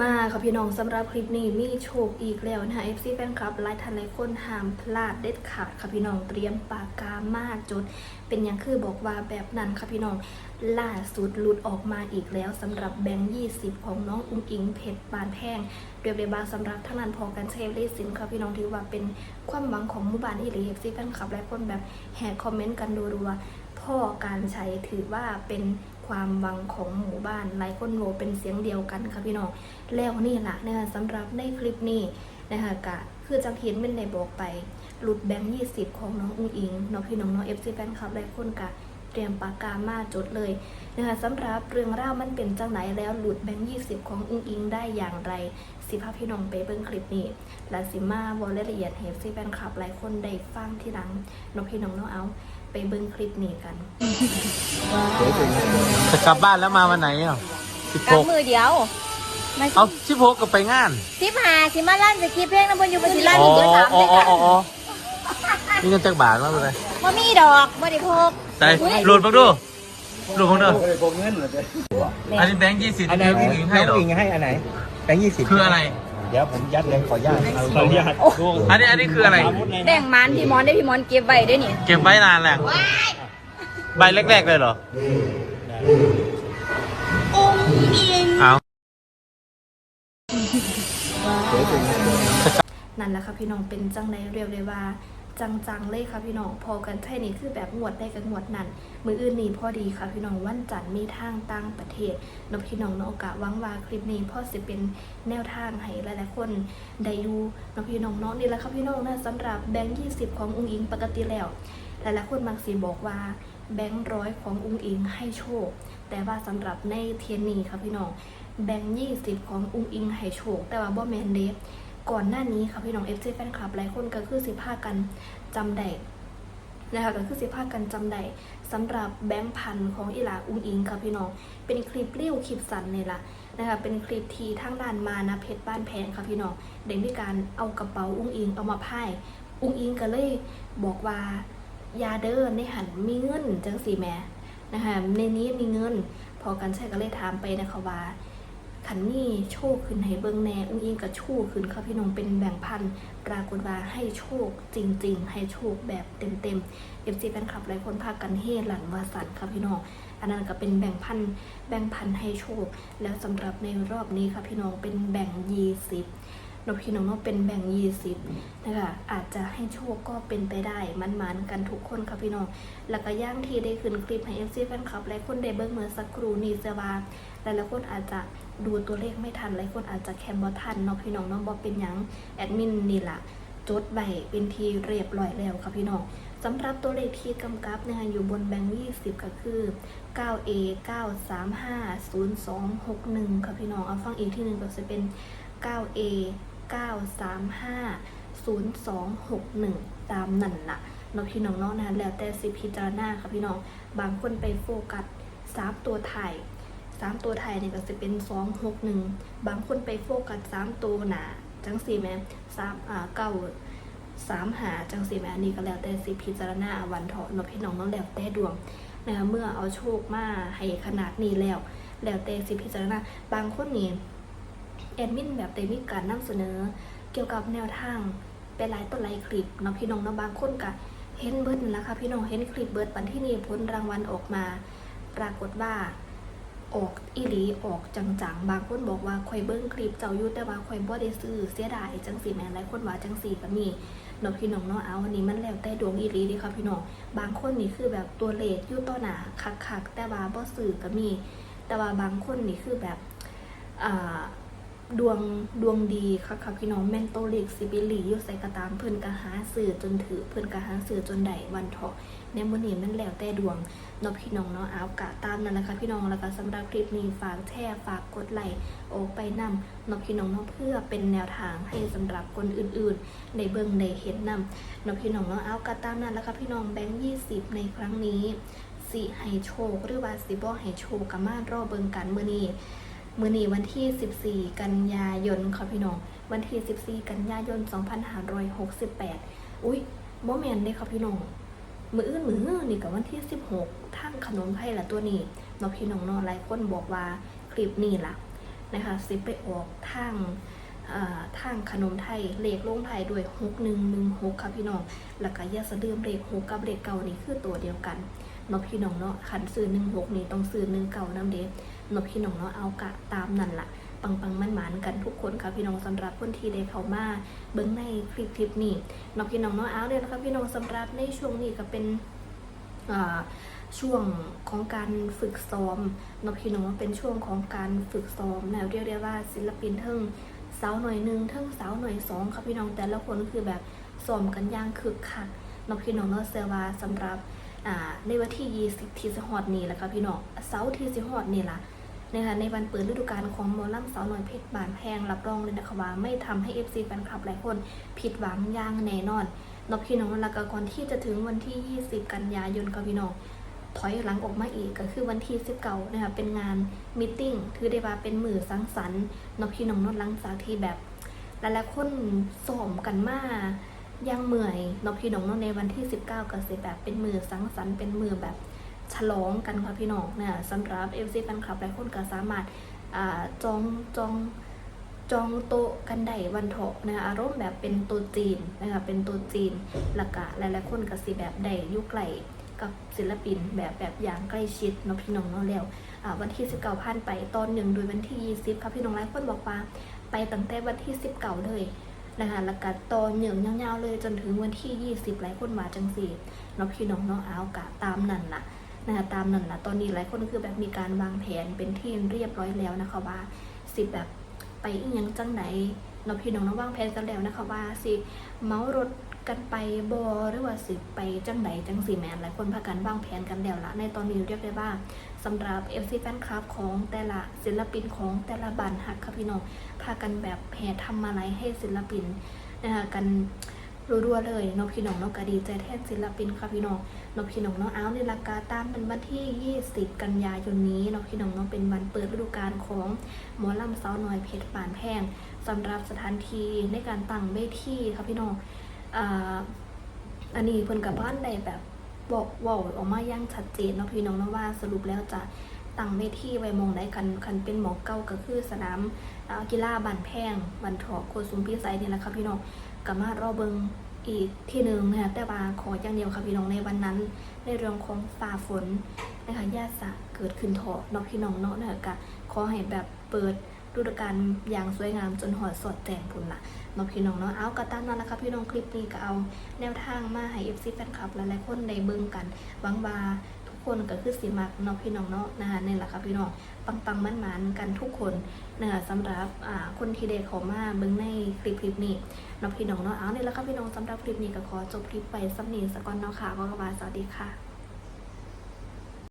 มาค่ะพี่น้องสำหรับคลิปนี้มีโชคอีกแล้วนะคะ FC แฟนคลับหลายท่านหลายคนห้ามพลาดเด็ดขาดค่ะพี่น้องเตรียมปากกามาจด เป็นอย่างคือบอกว่าแบบนั้นค่ะพี่น้องล่าสุดหลุดออกมาอีกแล้วสำหรับแบงค์20ของน้องอุ้งอิงเพชรบานแพงเรียบเรียบาสำหรับท่านันพอกันเชฟเลสินค่ะพี่น้องถือว่าเป็นความหวังของมู่บ้านอีหลี FC แฟนคลับหลายคนแบบแห่คอมเมนต์กันรัวๆพ่อการใช้ถือว่าเป็น ความหวังของหมู่บ้านหลายคนโหวเป็นเสียงเดียวกันค่ะพี่น้องแล้วนี่แหละนะคะสำหรับในคลิปนี้นะคะกะคือจังเห็นเป็นในบอกไปหลุดแบงค์ยี่สิบของน้องอุ้งอิงน้องพี่น้องน้องเอฟซีแฟนคลับหลายคนกะเตรียมปากกามาจดเลยนะคะสำหรับเรื่องราวมันเป็นจังไหนแล้วหลุดแบงค์ยี่สิบของอุ้งอิงได้อย่างไร สิพาพี่น้องไปเบิ่งคลิปนี้และสิมาวอลละเอียดเฮฟซีแฟนคลับหลายคนได้ฟังที่หลังน้องพี่น้องน้องเอา ไปเบิ่งคลิปนี้กันจะกลับบ้านแล้วมาวันไหนอะสิบกัหบกมือเดียวมาเอาสิบหกก็ไปงานสิบหาสิมาลั่นจะคีเพลงน้ำบนอยู่บนสิลั่นอ๋ออยู่ด้วยสามอ๋อด้วยอ๋อกันอ๋อนี่เงินจากบาทมาเลยว่ามีดอกบ่ได้พกใส่หลุดบ้างดูหลุดบ้างดูไม่ได้พกเงินเหรอเจ๊อันนี้แบงค์ยี่สิบอันไหนผู้หญิงให้เหรอผู้หญิงให้อันไหนแบงค์ยี่สิบคืออะไร เดี๋ยวผมยัดเลยขออนุญาตขออนุญาตอันนี้อันนี้คืออะไร แบ่งมันพี่มอนได้พี่มอนเก็บไว้ด้วยนี่เก็บไว้นานแล้วใบแรกๆเลยเหรอเอานั่นแหละค่ะพี่น้องเป็นจังในเรียวเลยว่า จังๆเลยค่ะพี่น้องพอกันใช่นี่คือแบบงวดได้กับงวดนั้นมืออื่นนี่พอดีค่ะพี่น้องวันจันทร์มีทางต่างประเทศนพี่น้องเนกกะวังว่าคลิปนี้พ่อสิเป็นแนวทางให้หลายๆคนได้ดูนพี่น้องเนาะนี่แหละค่ะพี่น้องนะสำหรับแบงค์ยี่สิบของอุ้งอิงปกติแล้วหลายๆคนมักสีบอกว่าแบงค์ร้อยของอุ้งอิงให้โชค แต่ว่าสำหรับในเทียนนี้ค่ะพี่น้องแบงค์ยี่สิบของอุ้งอิงให้โชค แต่ว่าบ่แมนเดฟ ก่อนหน้านี้ค่ะพี่น้องเอฟซีแฟนคลับหลายคนก็คือสิพากันจำได้นะคะก็คือสิพากันจำได้สำหรับแบงค์พันของอีหลาอุ้งอิงค่ะพี่น้อง เป็นคลิปเลี้ยวคลิปสั้นนี่ล่ะนะคะเป็นคลิปที่ทั้งด้านมานะเพชรบ้านแพงค่ะพี่น้องได้มีการเอากระเป๋าอุ้งอิงเอามาพ่ายอุ้งอิงก็เลยบอกว่ายาเดินในหันมีเงินจังสีแม่นะคะในนี้มีเงิน พอกันใช่ก็เลยถามไปนะคะว่า ขันนี่โชคขึ้นให้เบิงแน่อุ้งอิงกับโชคขึ้นค่ะพี่น้องเป็นแบ่งพันปรากฏว่าให้โชคจริง ๆ ให้โชคแบบเต็มๆเอฟซีแฟนคลับหลายคนพากันเฮหลังวาสันค่ะพี่น้องอันนั้นก็เป็นแบ่งพันแบ่งพันให้โชค แล้วสำหรับในรอบนี้ค่ะพี่น้องเป็นแบ่งยีสิบนกพี่น้องเนาะเป็นแบ่งยีสิบนะคะอาจจะให้โชคก็เป็นไปได้มันๆกันทุกคนค่ะพี่น้องแล้วก็ย่างที่ได้ขึ้นคลิปให้เอฟซีแฟนคลับหลายคนได้เบิ้งเมื่อสักครู่นี้เสียว่าหลายๆคนอาจจะ ดูตัวเลขไม่ทันหลายคนอาจจะแคมบอทันเนาะพี่น้องเน้องบอเป็นยังแอดมินนี่แหละจดใบเป็นทีเรียบร้อยแล้วค่ะพี่น้องสำหรับตัวเลขที่กำกับนะคะอยู่บนแบงค์20 ก็คือ 9A 935 0261 ค่ะพี่น้อง เอาฟังอีกที่หนึ่งก็จะเป็น 9A 935 0261 ตามนั่นล่ะเนาะพี่น้องเนาะนะแล้วแต่สิพิจารณาค่ะพี่น้อง บางคนไปโฟกัสสามตัวไทย สามตัวไทยเนี่ยก็จะเป็นสองหกหนึ่งบางคนไปโฟกัสสามตัวหนาจังสี่แม่สามอ่าเก้าสามหาจังสี่แม่อันนี้ก็แล้วแต่สิพิจารณาวันเถาะเนาะพี่น้องเน้องแล้วแต่ดวงนะคะเมื่อเอาโชคมาให้ขนาดนี้แล้ว แล้วแต่สิพิจารณาบางคนนี่แอดมินแบบได้มีการนำเสนอ เกี่ยวกับแนวทางไปหลายต่อหลายคลิปเนาะพี่น้องเนาะบางคนก็เห็นเบิร์ดนั่นแหละค่ะพี่น้องเห็นคลิปเบิร์ดวันที่นี่ผลรางวัลออกมา ปรากฏว่า ออกอีหลีออกจังๆ บางคนบอกว่าคอยเบิ้งคลิปเจ้ายุ่แต่ว่าคอยบ่ได้ซื้อเสียดายจังสีแมนหลายคนว่าจังสีก็มีเนาะพี่น้องเนาะเอาอันนี้มันแล้วแต่ดวงอีหลีเดิค่ะพี่น้องบางคนนี่คือแบบตัวเลขอยู่ต่อหน้าคักๆแต่ว่าบ่ซื้อก็มี แต่ว่าบางคนนี่คือแบบอ่า ดวงดวงดีค่ะค่ะพี่น้องแม่นโตเลขสิบิลีอยู่ใส่กระตามเพิ่นก็หาซื้อจนถือเพิ่นก็หาซื้อจนได้วันเถาะในมื้อนี้มันแล้วแต่ดวงเนาะพี่น้องเนาะเอากะตามนั่นแหละค่ะพี่น้องแล้วก็สำหรับคลิปนี้ฝากแชร์ฝากกดไลค์ออกไปนำเนาะพี่น้องเนาะเพื่อเป็นแนวทางให้สำหรับคนอื่นๆในเบิ่งในเห็นนำเนาะพี่น้องเนาะเอากะตามนั่นแหละค่ะพี่น้องแบงค์ยี่สิบในครั้งนี้สิให้โชคหรือว่าสิบ่ให้โชคกับมารอเบิ่งกันมื้อนี้ มื้อนี้วันที่ 14 กันยายนค่ะพี่น้อง วันที่ 14 กันยายน 2568 อุ้ยบ่แม่นเด้ค่ะพี่น้อง มืออื่นมือฮื้อนี่กับวันที่ 16ทางขนมไทยละตัวนี้เนาะพี่น้องเนาะหลายคนบอกว่าคลิปนี้ล่ะนะคะสิไปออกทางอ่าทางขนมไทยเลขลงไทยด้วยหกหนึ่งหนึ่งหกค่ะพี่น้อง แล้วก็อยาสะดืมเลขหกกับเลขเก่านี่คือตัวเดียวกัน เนาะพี่น้องเนาะขันซื้อหนึ่งหกนี่ต้องซื้อหนึ่งเก่าน้ำเด็เนาะพี่น้องเนาะเอากะตามนั่นละปังปังมันหมานกันทุกคนค่ะพี่น้องสำหรับคนที่ได้เข้ามาเบิ้งในคลิปคลิปนี้เนาะพี่น้องเนาะเอาเลยนะคะพี่น้องสำหรับในช่วงนี้ก็เป็นอ่าช่วงของการฝึกซ้อมเนาะพี่น้องว่าเป็นช่วงของการฝึกซ้อมนะเรียกได้ว่าศิลปินเทิงสาวหน่อยหนึ่งเทิงสาวหน่อยสองค่ะพี่น้องแต่ละคนคือแบบซ้อมกันย่างคึกคักเนาะพี่น้องเนาะเซวาสำหรับ อ่าในวันที่ 20 ที่สิฮอดนี่แหละค่ะพี่น้องเสาร์ที่สิฮอดนี่ล่ะนะคะในวันเปิดฤดูกาลของมอลำสาวน้อยเพชรบานแพงรับรองเลยนะคะว่าไม่ทำให้ FC แฟนคลับหลายคนผิดหวังอย่างแน่นอนนาะพี่น้องแล้วก็ก่อนที่จะถึงวันที่ 20 กันยายนค่ะพี่น้องถอยหลังออกมาอีกก็คือวันที่19นะคะเป็นงานมิทติ้งคือได้ว่าเป็นมือสังสรรค์นาะพี่น้องนาะหลังจากที่แบบหลายๆคนซ้อมกันมา ยังเมื่อยเนาะพี่น้องเนาะในวันที่ 19ก็สิแบบเป็นมือสังสรรค์เป็นมือแบบฉลองกันค่ะพี่น้องเนี่ยสำหรับเอฟซีแฟนคลับหลายคนก็สามารถอจองจองจองโต๊ะกันได้วันเถาะนะคะอารมณ์แบบเป็นตัวจีนนะคะเป็นตัวจีนแล้วก็หลายๆคนก็สิแบบได้ยุคไกลกับศิลปินแบบแบบอย่างใกล้ชิดเนาะพี่น้องเนาะแล้ววันที่ 19ผ่านไปตอนหนึ่งโดยวันที่ 20ค่ะพี่น้องหลายคนบอกว่าไปตั้งแต่วันที่ 19 เลย นะคะแล้วก็ต่อเนื่องยาวๆเลยจนถึงวันที่ 20 หลายคนมาจังสีเนาะพี่น้องเนาะเอากะตามนั่นล่ะนะคะตามนั่นล่ะตอนนี้หลายคนคือแบบมีการวางแผนเป็นที่เรียบร้อยแล้วนะคะว่าสิแบบไปอีกยังจังไหนเนาะพี่น้องเนาะวางแผนกันแล้วนะคะว่าสิเมารถ กันไปบอหรือว่าสิไปจังไหนจังสีแมนหลายคนพากันวางแผนกันแล้วละในตอนนี้เรียกได้ว่าสำหรับ FC แฟนคลับของแต่ละศิลปินของแต่ละบันฮักค่ะพี่น้องพากันแบบแห่ทำมาไลให้ศิลปินนะคะกันรัวๆเลยน้องพี่น้องนาะก็ดีใจแทนศิลปินค่ะพี่น้องน้องพี่น้องนาะเอาในราคาตามเป็นวันที่ 20 กันยายนนี้น้องพี่น้องเนาะเป็นวันเปิดฤดูกาลของหมอลำสาวน้อยเพชรปานแพงสำหรับสถานที่ในการตั้งเวทีค่ะพี่น้อง อ่าอันนี้เพิ่นกับบ้านใดแบบบอกว่าออกมาย่างชัดเจนเนาะพี่น้องเนาะว่าสรุปแล้วจะตั้งเวทีไว้มองได้กันคันเป็นหมอเก้าก็คือสนามกีฬาบันแพงบันทอโคซุมพี่ไซนี่แหละค่ะพี่น้องก็มารอเบิงอีกที่หนึ่งนะคะแต่ว่าขออย่างเดียวค่ะพี่น้องในวันนั้น ในเรื่องของฝ่าฝนนะคะญาติสะเกิดขึ้นเถอะเนาะพี่น้องเนาะนะคะก็ขอให้แบบเปิด ดูดกาลอย่างสวยงามจนหอดสดแจงพุ่นละเนาะพี่น้องเนาะเอากระตามนั้นแหละค่ะพี่น้องคลิปนี้ก็เอาแนวทางมาให้ FC แฟนคลับหลายๆคนได้เบิ่งกันหวังว่าทุกคนก็คือสิมักเนาะพี่น้องเนาะนะคะนี่แหละค่ะพี่น้องปังๆมันๆกันทุกคนนะคะสำหรับอ่าคนที่ได้ขอมาเบิ่งในคลิปคลิปนี้เน้องพี่น้องเนาะเอาเนี่ยแล้วค่ะพี่น้องสำหรับคลิปนี้ก็ขอจบคลิปไปสักนิดสักก่อนเนาะค่ะก็กบาสวัสดีค่ะ